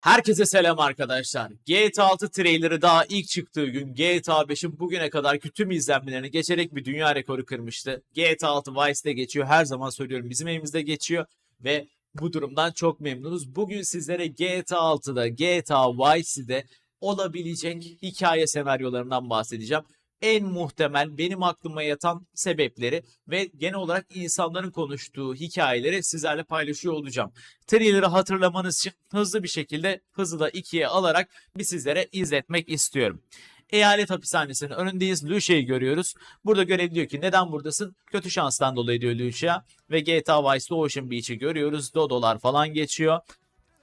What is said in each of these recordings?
Herkese selam arkadaşlar. GTA 6 trailerı daha ilk çıktığı gün GTA 5'in bugüne kadarki tüm izlenmelerini geçerek bir dünya rekoru kırmıştı. GTA 6 Vice'de geçiyor. Her zaman söylüyorum bizim evimizde geçiyor ve bu durumdan çok memnunuz. Bugün sizlere GTA 6'da, GTA Vice'de olabilecek hikaye senaryolarından bahsedeceğim. En muhtemel benim aklıma yatan sebepleri ve genel olarak insanların konuştuğu hikayeleri sizlerle paylaşıyor olacağım. Trailer'ı hatırlamanız için hızlı bir şekilde hızı da ikiye alarak bir sizlere izletmek istiyorum. Eyalet hapishanesinin önündeyiz. Lucia'yı görüyoruz. Burada görev diyor ki neden buradasın? Kötü şanstan dolayı diyor Lucia. Ve GTA Vice'de Ocean Beach'i görüyoruz. Dodolar falan geçiyor.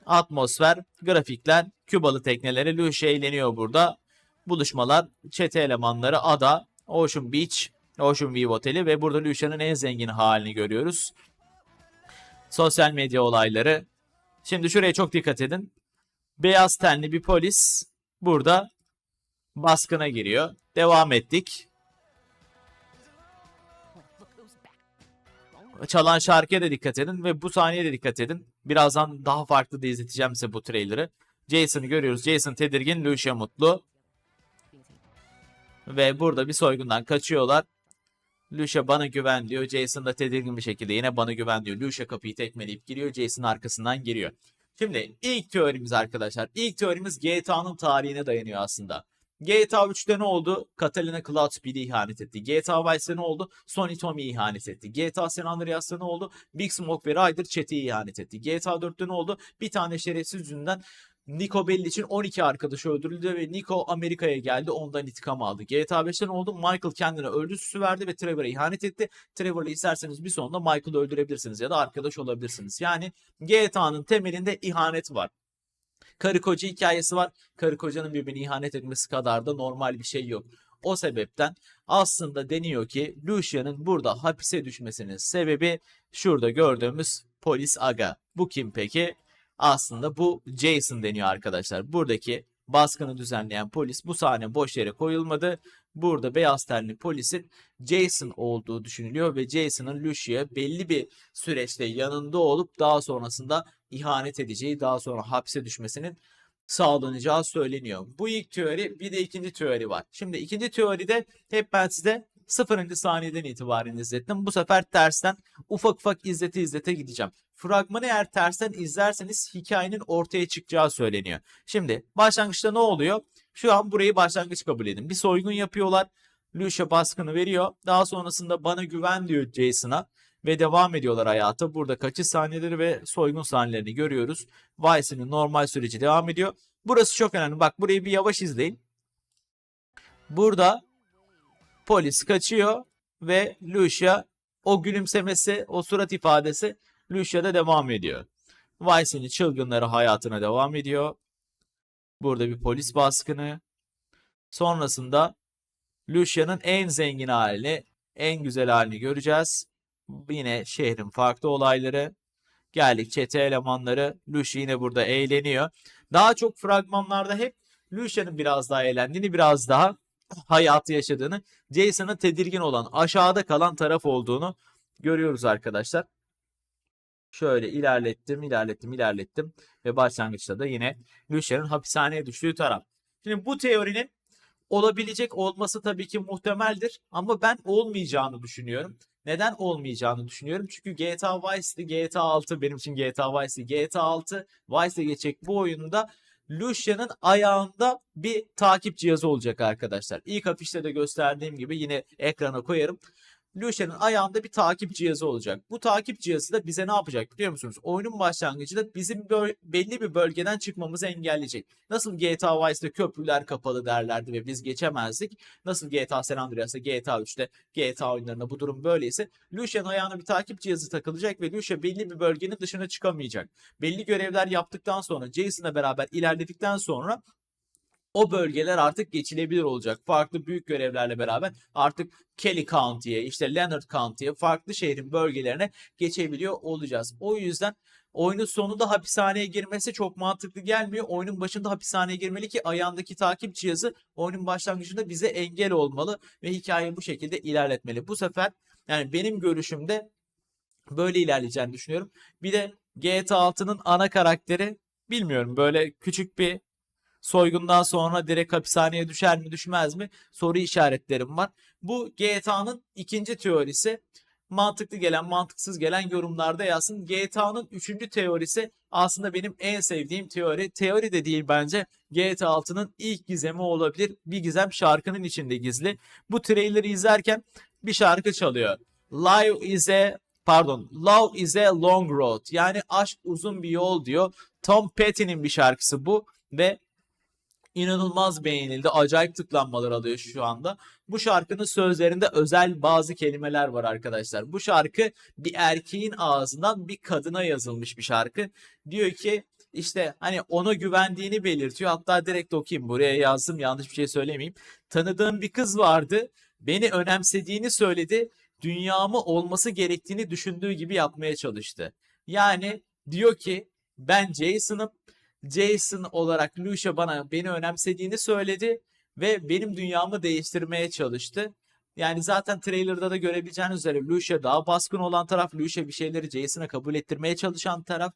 Atmosfer, grafikler, Kübalı tekneleri Lucia eğleniyor burada. Buluşmalar, çete elemanları, ada, Ocean Beach, Ocean View Oteli ve burada Lucia'nın en zengin halini görüyoruz. Sosyal medya olayları. Şimdi şuraya çok dikkat edin. Beyaz tenli bir polis burada baskına giriyor. Devam ettik. Çalan şarkıya da dikkat edin ve bu sahneye de dikkat edin. Birazdan daha farklı da izleteceğim size bu trailer'ı. Jason'ı görüyoruz. Jason tedirgin, Lucia mutlu. Ve burada bir soygundan kaçıyorlar. Lucia bana güven diyor. Jason da tedirgin bir şekilde yine bana güven diyor. Lucia kapıyı tekmeleyip giriyor. Jason arkasından giriyor. Şimdi ilk teorimiz arkadaşlar. İlk teorimiz GTA'nın tarihine dayanıyor aslında. GTA 3'te ne oldu? Catalina Cloudspeed'e ihanet etti. GTA Vice'de ne oldu? Sony Tommy'ye ihanet etti. GTA San Andreas'ta ne oldu? Big Smoke ve Ryder Chet'e ihanet etti. GTA 4'te ne oldu? Bir tane şerefsiz yüzünden Nico Bellic'in 12 arkadaşı öldürüldü ve Nico Amerika'ya geldi ondan intikam aldı. GTA 5'te ne oldu? Michael kendine öldü süsü verdi ve Trevor'a ihanet etti. Trevor'la isterseniz bir sonunda Michael'ı öldürebilirsiniz ya da arkadaş olabilirsiniz. Yani GTA'nın temelinde ihanet var. Karı koca hikayesi var. Karı kocanın birbirine ihanet etmesi kadar da normal bir şey yok. O sebepten aslında deniyor ki Lucia'nın burada hapise düşmesinin sebebi şurada gördüğümüz polis aga. Bu kim peki? Aslında bu Jason deniyor arkadaşlar. Buradaki baskını düzenleyen polis bu sahne boş yere koyulmadı. Burada beyaz tenli polisin Jason olduğu düşünülüyor ve Jason'ın Lucia belli bir süreçte yanında olup daha sonrasında ihanet edeceği, daha sonra hapse düşmesinin sağlanacağı söyleniyor. Bu ilk teori, bir de ikinci teori var. Şimdi ikinci teoride hep ben size sıfırıncı saniyeden itibaren izlettim. Bu sefer tersten ufak ufak izlete izlete gideceğim. Fragmanı eğer tersten izlerseniz hikayenin ortaya çıkacağı söyleniyor. Şimdi başlangıçta ne oluyor? Şu an burayı başlangıç kabul edin. Bir soygun yapıyorlar. Lucia baskını veriyor. Daha sonrasında bana güven diyor Jason'a ve devam ediyorlar hayata. Burada kaçış sahneleri ve soygun sahnelerini görüyoruz. Vice'nin normal süreci devam ediyor. Burası çok önemli. Bak burayı bir yavaş izleyin. Burada polis kaçıyor ve Lucia o gülümsemesi, o surat ifadesi Lucia'da devam ediyor. Vice'nin çılgınları hayatına devam ediyor. Burada bir polis baskını. Sonrasında Lucia'nın en zengin halini, en güzel halini göreceğiz. Yine şehrin farklı olayları. Geldik çete elemanları. Lucia yine burada eğleniyor. Daha çok fragmanlarda hep Lucia'nın biraz daha eğlendiğini, biraz daha hayatı yaşadığını, Jason'ın tedirgin olan, aşağıda kalan taraf olduğunu görüyoruz arkadaşlar. Şöyle ilerlettim, ilerlettim, ilerlettim ve başlangıçta da yine Lucia'nın hapishaneye düştüğü taraf. Şimdi bu teorinin olabilecek olması tabii ki muhtemeldir ama ben olmayacağını düşünüyorum. Neden olmayacağını düşünüyorum? Çünkü GTA Vice'de GTA 6 benim için GTA Vice'de GTA 6 Vice'de geçecek bu oyunda Lucia'nın ayağında bir takip cihazı olacak arkadaşlar. İlk afişte de gösterdiğim gibi yine ekrana koyarım. Lucia'nın ayağında bir takip cihazı olacak. Bu takip cihazı da bize ne yapacak biliyor musunuz? Oyunun başlangıcında bizim belli bir bölgeden çıkmamızı engelleyecek. Nasıl GTA Vice'de köprüler kapalı derlerdi ve biz geçemezdik. Nasıl GTA San Andreas'ta, GTA 3'te, GTA oyunlarında bu durum böyleyse Lucia'nın ayağına bir takip cihazı takılacak ve Lucia belli bir bölgenin dışına çıkamayacak. Belli görevler yaptıktan sonra Jason'la beraber ilerledikten sonra o bölgeler artık geçilebilir olacak. Farklı büyük görevlerle beraber artık Kelly County'ye, işte Leonard County'ye, farklı şehrin bölgelerine geçebiliyor olacağız. O yüzden oyunun sonunda hapishaneye girmesi çok mantıklı gelmiyor. Oyunun başında hapishaneye girmeli ki ayağındaki takip cihazı oyunun başlangıcında bize engel olmalı ve hikayeyi bu şekilde ilerletmeli. Bu sefer yani benim görüşümde böyle ilerleyeceğini düşünüyorum. Bir de GTA 6'nın ana karakteri bilmiyorum böyle küçük bir soygundan sonra direkt hapishaneye düşer mi düşmez mi soru işaretlerim var. Bu GTA'nın ikinci teorisi mantıklı gelen mantıksız gelen yorumlarda yazsın. GTA'nın üçüncü teorisi aslında benim en sevdiğim teori. Teori de değil bence GTA 6'nın ilk gizemi olabilir. Bir gizem şarkının içinde gizli. Bu trailer'ı izlerken bir şarkı çalıyor. Live is a pardon Love is a long road yani aşk uzun bir yol diyor. Tom Petty'nin bir şarkısı bu ve inanılmaz beğenildi. Acayip tıklanmalar alıyor şu anda. Bu şarkının sözlerinde özel bazı kelimeler var arkadaşlar. Bu şarkı bir erkeğin ağzından bir kadına yazılmış bir şarkı. Diyor ki işte hani ona güvendiğini belirtiyor. Hatta direkt okuyayım. Buraya yazdım yanlış bir şey söylemeyeyim. Tanıdığım bir kız vardı. Beni önemsediğini söyledi. Dünyamı olması gerektiğini düşündüğü gibi yapmaya çalıştı. Yani diyor ki ben Jason'ım. Jason olarak Lucia bana beni önemsediğini söyledi ve benim dünyamı değiştirmeye çalıştı. Yani zaten trailer'da da görebileceğiniz üzere Lucia daha baskın olan taraf, Lucia bir şeyleri Jason'a kabul ettirmeye çalışan taraf.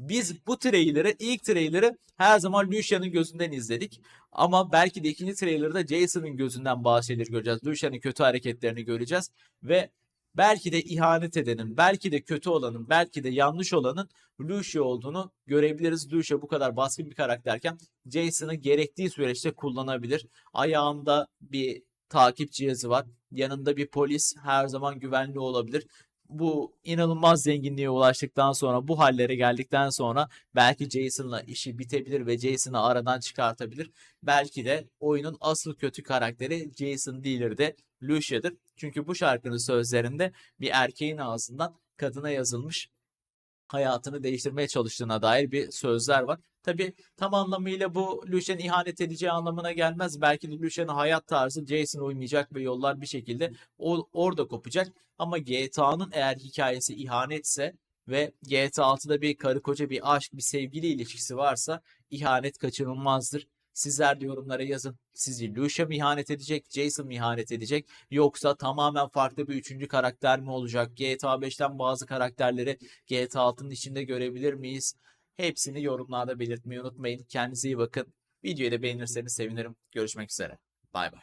Biz bu trailer'ı, ilk trailer'ı her zaman Lucia'nın gözünden izledik. Ama belki de ikinci trailer'da Jason'ın gözünden bazı şeyleri göreceğiz. Lucia'nın kötü hareketlerini göreceğiz. Ve belki de ihanet edenin, belki de kötü olanın, belki de yanlış olanın Lucia olduğunu görebiliriz. Lucia bu kadar baskın bir karakterken Jason'ı gerektiği süreçte kullanabilir. Ayağında bir takip cihazı var. Yanında bir polis her zaman güvenli olabilir. Bu inanılmaz zenginliğe ulaştıktan sonra, bu hallere geldikten sonra belki Jason'la işi bitebilir ve Jason'ı aradan çıkartabilir. Belki de oyunun asıl kötü karakteri Jason değildir de Lucia'dır. Çünkü bu şarkının sözlerinde bir erkeğin ağzından kadına yazılmış hayatını değiştirmeye çalıştığına dair bir sözler var. Tabi tam anlamıyla bu Lucia'nın ihanet edeceği anlamına gelmez. Belki de Lucia'nın hayat tarzı Jason uymayacak ve yollar bir şekilde o, orada kopacak. Ama GTA'nın eğer hikayesi ihanetse ve GTA 6'da bir karı koca bir aşk bir sevgili ilişkisi varsa ihanet kaçınılmazdır. Sizler de yorumlara yazın. Sizce Lucia mı ihanet edecek, Jason mı ihanet edecek yoksa tamamen farklı bir üçüncü karakter mi olacak? GTA 5'ten bazı karakterleri GTA 6'nın içinde görebilir miyiz? Hepsini yorumlarda belirtmeyi unutmayın. Kendinize iyi bakın. Videoyu da beğenirseniz sevinirim. Görüşmek üzere. Bay bay.